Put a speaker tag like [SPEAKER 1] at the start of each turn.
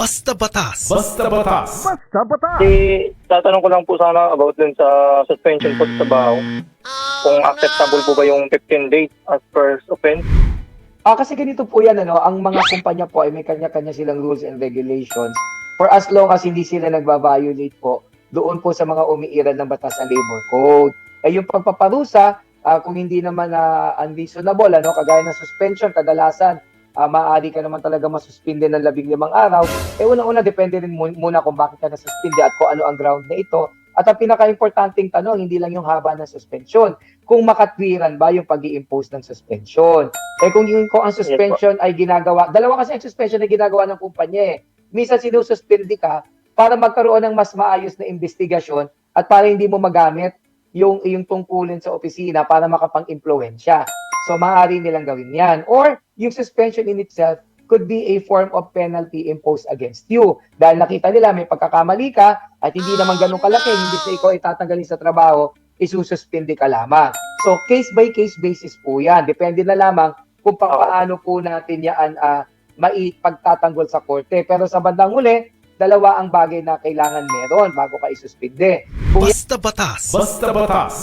[SPEAKER 1] Basta batas.
[SPEAKER 2] Basta batas.
[SPEAKER 3] Eh, tatanong ko lang po sana about dun sa suspension po sa trabaho. Kung acceptable po ba yung 15 days as first offense?
[SPEAKER 4] Ah, kasi ganito po yan, ano, ang mga kumpanya po ay may kanya-kanya silang rules and regulations. For as long as hindi sila nagba-violate po doon po sa mga umiiral ng batas sa labor code. Eh yung pagpaparusa, ah, kung hindi naman na unreasonable, ano, kagaya ng suspension, kadalasan, ah, maaari ka naman talaga masuspinde ng labing limang araw, eh unang-una depende rin mu- muna kung bakit ka nasuspinde at kung ano ang ground na ito. At ang pinaka-importanting tanong, hindi lang yung haba ng suspension, kung makatwiran ba yung pag impose ng suspension. Eh kung yung kung ang suspension ay ginagawa, dalawa kasi ang suspension ay ginagawa ng kumpanya eh. Minsan sinususpindi ka para magkaroon ng mas maayos na investigasyon at para hindi mo magamit yung yung tungkulin sa opisina para makapang-impluwensya. So maaari nilang gawin 'yan. Or yung suspension in itself could be a form of penalty imposed against you. Dahil nakita nila may pagkakamali ka at hindi naman ganun kalaki, hindi sa ikaw itatanggalin sa trabaho, isususpindi ka lamang. So case by case basis po 'yan. Depende na lamang kung paano po natin yan uh, maipagtatanggol sa korte. Pero sa bandang huli, dalawa ang bagay na kailangan meron bago ka isuspinde. Kung
[SPEAKER 1] Basta batas.
[SPEAKER 2] Basta batas.